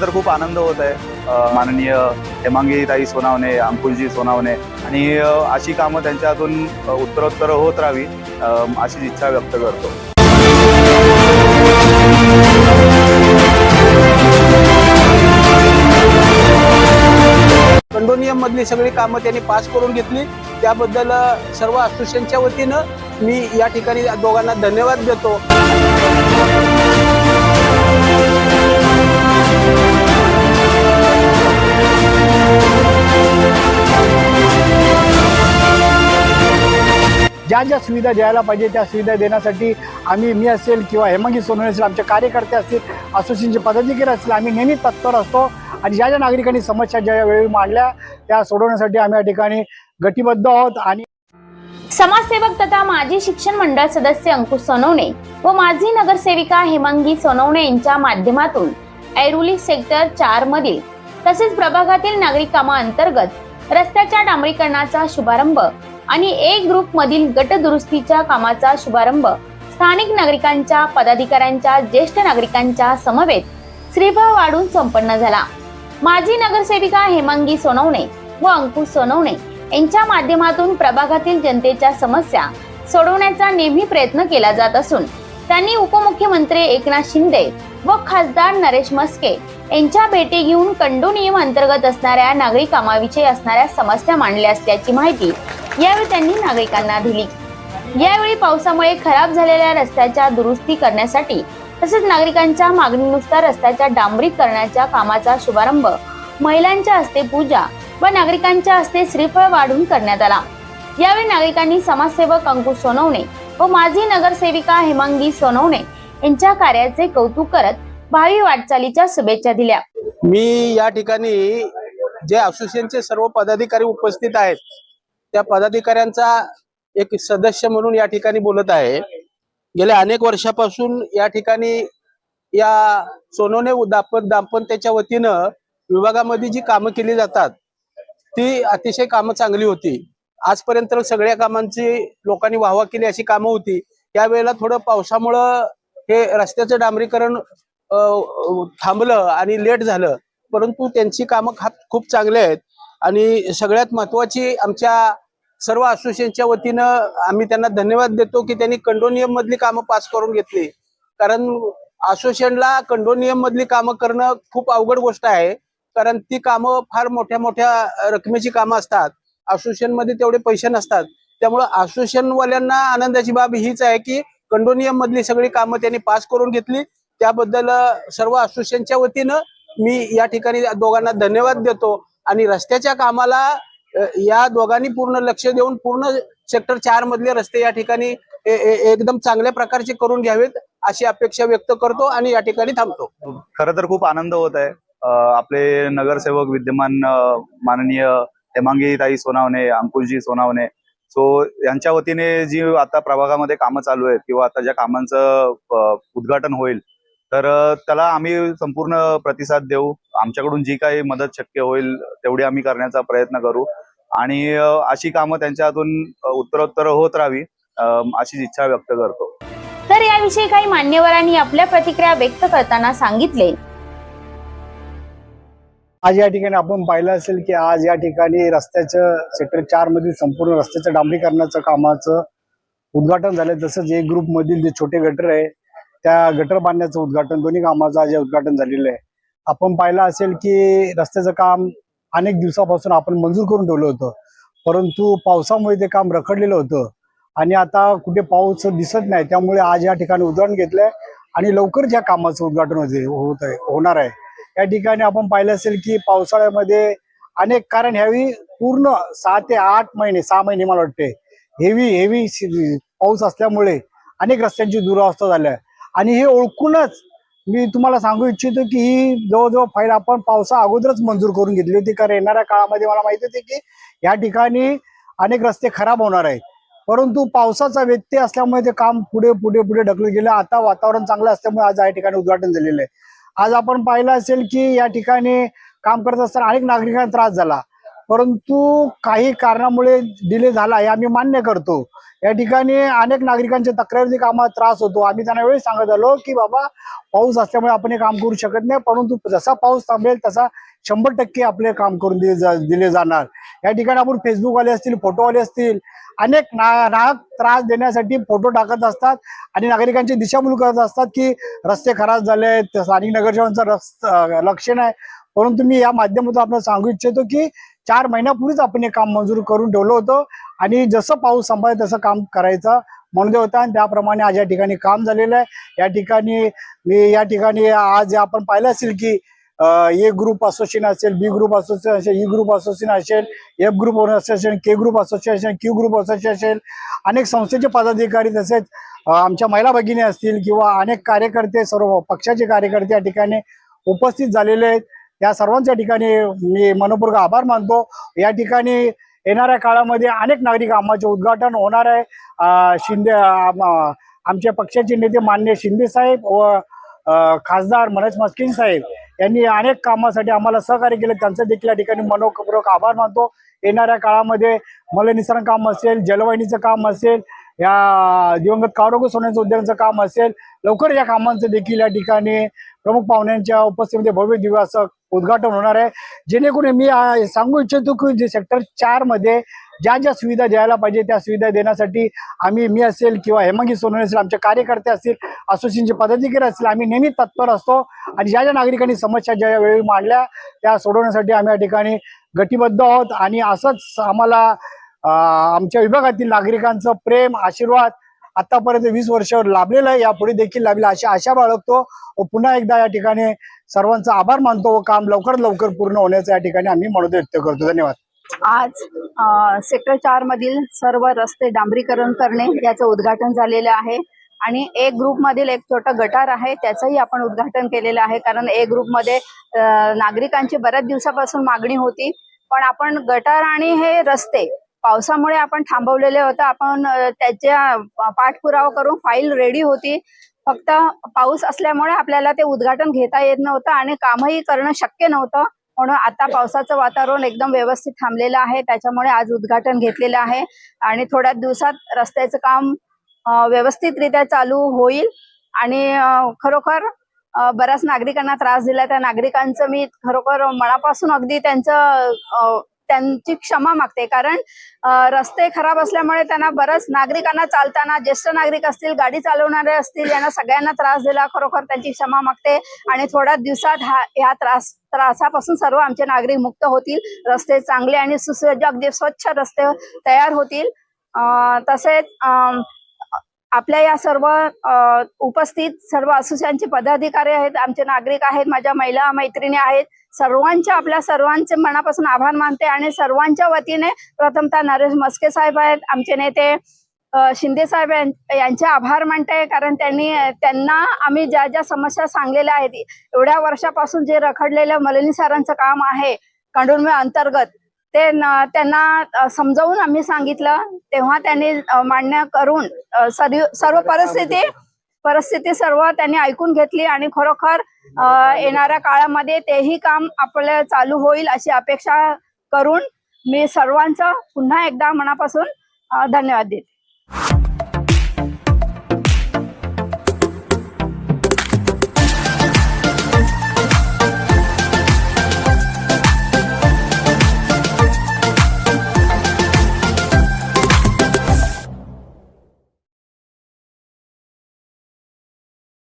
तर खूप आनंद होत आहे. माननीय हेमांगीताई सोनावणे अंकुलजी सोनावणे आणि अशी कामं त्यांच्यातून उत्तरोत्तर होत राहावी अशीच इच्छा व्यक्त करतो. कंडोनियम मधली सगळी कामं त्यांनी पास करून घेतली. त्याबद्दल सर्व असोसिएशनच्या वतीनं मी या ठिकाणी दोघांना धन्यवाद देतो. ज्या ज्या सुविधा द्यायला पाहिजे त्या सुविधा देण्यासाठी आम्ही मी असेल किंवा हेमंगी सोनवणे असेल आमचे कार्यकर्ते असतील असोसिएशनचे पदाधिकारी असतील आम्ही नेहमी तत्पर असतो. आणि ज्या ज्या नागरिकांनी समस्या ज्या ज्या वेळी मांडल्या त्या सोडवण्यासाठी आम्ही या ठिकाणी गटीबद्ध आहोत. आणि समाजसेवक तथा माजी शिक्षण मंडळ सदस्य अंकुश सोनवणे व माजी नगरसेविका हेमांगी सोनवणे यांच्या माध्यमातून ऐरोली सेक्टर चार मधील तसेच प्रभागातील नागरिक कामाअंतर्गत रस्त्याच्या डांबरीकरणाचा शुभारंभ आणि ए ग्रुप मधील गट दुरुस्तीच्या कामाचा शुभारंभ स्थानिक नागरिकांच्या पदाधिकाऱ्यांच्या ज्येष्ठ नागरिकांच्या समवेत श्रीफळ वाढून संपन्न झाला. माजी नगरसेविका हेमांगी सोनवणे व अंकुश सोनवणे यांच्या माध्यमातून प्रभागातील जनतेच्या समस्या सोडवण्याचा नेहमी प्रयत्न केला जात असून त्यांनी उपमुख्यमंत्री एकनाथ शिंदे व खासदार नरेश मस्के यांच्या भेटी घेऊन कंडो नियम अंतर्गत असणाऱ्या नागरी कामाविषयी असणाऱ्या समस्या मांडल्या असल्याची माहिती यावेळी त्यांनी नागरिकांना दिली. यावेळी पावसामुळे खराब झालेल्या रस्त्याच्या दुरुस्ती करण्यासाठी तसेच नागरिकांच्या मागणीनुसार रस्त्याच्या डांबरीत करण्याच्या कामाचा शुभारंभ महिलांच्या हस्ते पूजा व नागरिकांच्या हस्ते श्रीफळ वाढून करण्यात आला. यावेळी नागरिकांनी समाजसेवक अंकुश सोनवणे व माजी नगरसेविका हेमांगी सोनवणे यांच्या कार्याचे कौतुक करत भावी वाटचालीच्या शुभेच्छा दिल्या. मी या ठिकाणी जे असोसिएशनचे सर्व पदाधिकारी उपस्थित आहेत त्या पदाधिकाऱ्यांचा एक सदस्य म्हणून या ठिकाणी बोलत आहे. गेल्या अनेक वर्षापासून या ठिकाणी या सोनवणे दापत दाम्पत्याच्या वतीनं विभागामध्ये जी कामं केली जातात ती अतिशय कामं चांगली होती. आजपर्यंत सगळ्या कामांची लोकांनी वाहवा केली अशी कामं होती. त्यावेळेला थोडं पावसामुळं हे रस्त्याचं डांबरीकरण थांबलं आणि लेट झालं. परंतु त्यांची कामं खूप चांगली आहेत. आणि सगळ्यात महत्वाची आमच्या सर्व असोसिएशनच्या वतीनं आम्ही त्यांना धन्यवाद देतो की त्यांनी कंडोनियम मधली कामं पास करून घेतली. कारण असोसिएशनला कंडोनियम मधली कामं करणं खूप अवघड गोष्ट आहे. कारण ती कामं फार मोठ्या मोठ्या रकमेची कामं असतात. असोसिएशनमध्ये तेवढे पैसे नसतात. त्यामुळं असोसिएशन वाल्यांना आनंदाची बाब हीच आहे की कंडोनियम मधली सगळी कामं त्यांनी पास करून घेतली. त्याबद्दल सर्व असोसिएशनच्या वतीनं मी या ठिकाणी दोघांना धन्यवाद देतो. आणि रस्त्याच्या कामाला या दोघांनी पूर्ण लक्ष देऊन पूर्ण सेक्टर चार मधले रस्ते या ठिकाणी एकदम चांगल्या प्रकारचे करून घ्यावेत अशी अपेक्षा व्यक्त करतो आणि या ठिकाणी थांबतो. खर तर खूप आनंद होत आहे. आपले नगरसेवक विद्यमान माननीय हेमांगीताई सोनावणे अंकुलजी सोनावणे. सो यांच्या वतीने जी आता प्रभागामध्ये कामं चालू आहेत किंवा आता ज्या कामांचं उद्घाटन होईल तर त्याला आम्ही संपूर्ण प्रतिसाद देऊ. आमच्याकडून जी काही मदत शक्य होईल तेवढी आम्ही करण्याचा प्रयत्न करू. आणि अशी कामं त्यांच्या हातून उत्तरोत्तर होत राहावी अ, अशीच इच्छा व्यक्त करतो. तर याविषयी काही मान्यवरांनी आपल्या प्रतिक्रिया व्यक्त करताना सांगितले. आज या ठिकाणी आपण पाहिलं असेल की आज या ठिकाणी रस्त्याचं सेक्टर चार मधील संपूर्ण रस्त्याचं डांबरीकरणाचं कामाचं उद्घाटन झालं तसंच एक ग्रुप मधील जे छोटे गटर आहे त्या गटर बांधण्याचं उद्घाटन दोन्ही कामाचं आज उद्घाटन झालेलं आहे. आपण पाहिलं असेल की रस्त्याचं काम अनेक दिवसापासून आपण मंजूर करून ठेवलं होतं. परंतु पावसामुळे ते काम रखडलेलं होतं. आणि आता कुठे पाऊस दिसत नाही त्यामुळे आज या ठिकाणी उदाहरण घेतलंय आणि लवकरच या कामाचं उद्घाटन होते होत आहे होणार आहे. या ठिकाणी आपण पाहिलं असेल की पावसाळ्यामध्ये अनेक कारण ह्यावेळी पूर्ण सहा ते आठ महिने सहा महिने मला वाटते. हेवी हेवी पाऊस असल्यामुळे अनेक रस्त्यांची दुरावस्था झाल्या. आणि हे ओळखूनच मी तुम्हाला सांगू इच्छितो की ही जवळजवळ फाईल आपण पावसा अगोदरच मंजूर करून घेतली होती. कारण येणाऱ्या काळामध्ये मला माहिती होते की या ठिकाणी अनेक रस्ते खराब होणार आहेत. परंतु पावसाचा व्यत्यय असल्यामुळे ते काम पुढे पुढे पुढे ढकलत गेलं. आता वातावरण चांगलं असल्यामुळे आज या ठिकाणी उद्घाटन झालेलं आहे. आज आपण पाहिलं असेल की या ठिकाणी काम करत असताना अनेक नागरिकांना त्रास झाला. परंतु काही कारणामुळे डिले झाला हे आम्ही मान्य करतो. या ठिकाणी अनेक नागरिकांच्या तक्रारी कामात त्रास होतो. आम्ही त्यांना वेळी सांगत आलो की बाबा पाऊस असल्यामुळे आपण हे काम करू शकत नाही परंतु जसा पाऊस थांबेल तसा शंभर टक्के आपले काम करून दिले जा- दिले जाणार. या ठिकाणी आपण फेसबुकवाले असतील फोटोवाले असतील अनेक ना त्रास देण्यासाठी फोटो टाकत असतात आणि नागरिकांची दिशाभूल करत असतात की रस्ते खराब झाले आहेत स्थानिक नगरसेवकांचं रस्त लक्ष नाही परंतु मी या माध्यमातून आपण सांगू इच्छितो की चार महिन्यापूर्वीच आपण हे काम मंजूर करून ठेवलं होतं. आणि जसं पाऊस संपायला तसं काम करायचं म्हणून होता. आणि त्याप्रमाणे आज या ठिकाणी काम झालेलं आहे. या ठिकाणी मी या ठिकाणी आज आपण पाहिलं असेल की ए ग्रुप असोसिएशन असेल बी ग्रुप असोसिएशन असेल ई ग्रुप असोसिएशन असेल F group association K group association Q group association. अनेक संस्थेचे पदाधिकारी तसेच आमच्या महिला भगिनी असतील किंवा अनेक कार्यकर्ते सर्व पक्षाचे कार्यकर्ते या ठिकाणी उपस्थित झालेले आहेत. या सर्वांच्या ठिकाणी मी मनपूर्वक आभार मानतो. या ठिकाणी येणाऱ्या काळामध्ये अनेक नागरिक कामाचे उद्घाटन होणार आहे. शिंदे आमच्या पक्षाचे नेते मान्य शिंदे साहेब व खासदार मनोज मस्किन साहेब यांनी अनेक कामासाठी आम्हाला सहकार्य केले. त्यांचं देखील या ठिकाणी मनोपूर्वक आभार मानतो. येणाऱ्या काळामध्ये मलनिसरण काम असेल जलवाहिनीचं काम असेल या दिवंगत कारोग सोन्याचं उद्यानाचं काम असेल लवकर या कामांचं देखील या ठिकाणी प्रमुख पाहुण्यांच्या उपस्थितीमध्ये भव्य दिव्याचं असं उद्घाटन होणार आहे. जेणेकरून मी सांगू इच्छितो की जे सेक्टर चारमध्ये ज्या ज्या सुविधा द्यायला पाहिजे त्या सुविधा देण्यासाठी आम्ही मी असेल किंवा हेमंगी सोनवणे असेल आमचे कार्यकर्ते असतील असोसिएशनचे पदाधिकारी असतील आम्ही नेहमी तत्पर असतो. आणि ज्या ज्या नागरिकांनी समस्या ज्या वेळी मांडल्या त्या सोडवण्यासाठी आम्ही या ठिकाणी गटीबद्ध आहोत. आणि असंच आम्हाला आमच्या विभागातील नागरिकांचं प्रेम आशीर्वाद आतापर्यंत वीस वर्ष लाभलेलं आहे. यापुढे देखील लाभेल अशी आशा बाळगतो व पुन्हा एकदा या ठिकाणी सर्वांचा आभार मानतो व काम लवकरात लवकर पूर्ण होण्याचं या ठिकाणी आम्ही मनोद व्यक्त करतो. धन्यवाद. आज सेक्टर चार मधील सर्व रस्ते डांबरीकरण करणे याचं उद्घाटन झालेलं आहे आणि ए ग्रुप मधील एक छोटा गटार आहे त्याचंही आपण उद्घाटन केलेलं आहे. कारण ए ग्रुपमध्ये नागरिकांची बऱ्याच दिवसापासून मागणी होती. पण आपण गटार आणि हे रस्ते पावसामुळे आपण थांबवलेले होते. आपण त्याच्या पाठपुरावा करून फाईल रेडी होती. फक्त पाऊस असल्यामुळे आपल्याला ते उद्घाटन घेता येत नव्हतं आणि कामही करणं शक्य नव्हतं. म्हणून आता पावसाचं वातावरण एकदम व्यवस्थित थांबलेलं आहे. त्याच्यामुळे आज उद्घाटन घेतलेलं आहे. आणि थोड्या दिवसात रस्त्याचं काम व्यवस्थितरित्या चालू होईल. आणि खरोखर बऱ्याच नागरिकांना त्रास दिला. त्या नागरिकांचं मी खरोखर मनापासून अगदी त्यांचं त्यांची क्षमा मागते. कारण रस्ते खराब असल्यामुळे त्यांना बरंच नागरिकांना चालताना ज्येष्ठ नागरिक असतील गाडी चालवणारे असतील यांना सगळ्यांना त्रास दिला खरोखर त्यांची क्षमा मागते. आणि थोड्या दिवसात हा ह्या त्रास त्रासापासून सर्व आमचे नागरिक मुक्त होतील. रस्ते चांगले आणि सुसज्ज अगदी स्वच्छ रस्ते तयार होतील. तसेच आपल्या या सर्व उपस्थित सर्व असोसिएशनचे पदाधिकारी आहेत आमचे नागरिक आहेत माझ्या महिला मैत्रिणी आहेत सर्वांच्या आपल्या सर्वांचे मनापासून आभार मानते आणि सर्वांच्या वतीने प्रथमतः नरेश मस्के साहेब आहेत आमचे नेते शिंदे साहेब यांचे आभार मानते कारण त्यांनी त्यांना आम्ही ज्या ज्या समस्या सांगलेल्या आहेत एवढ्या वर्षापासून जे रखडलेलं मलिनीसारांचं काम आहे कांडूनमे अंतर्गत ते त्यांना समजावून आम्ही सांगितलं. तेव्हा त्यांनी मान्य करून सर्व सर्व परिस्थिती परिस्थिती सर्व त्यांनी ऐकून घेतली आणि खरोखर अ, येणाऱ्या काळामध्ये तेही काम आपलं चालू होईल अशी अपेक्षा करून मी सर्वांचं पुन्हा एकदा मनापासून धन्यवाद देते.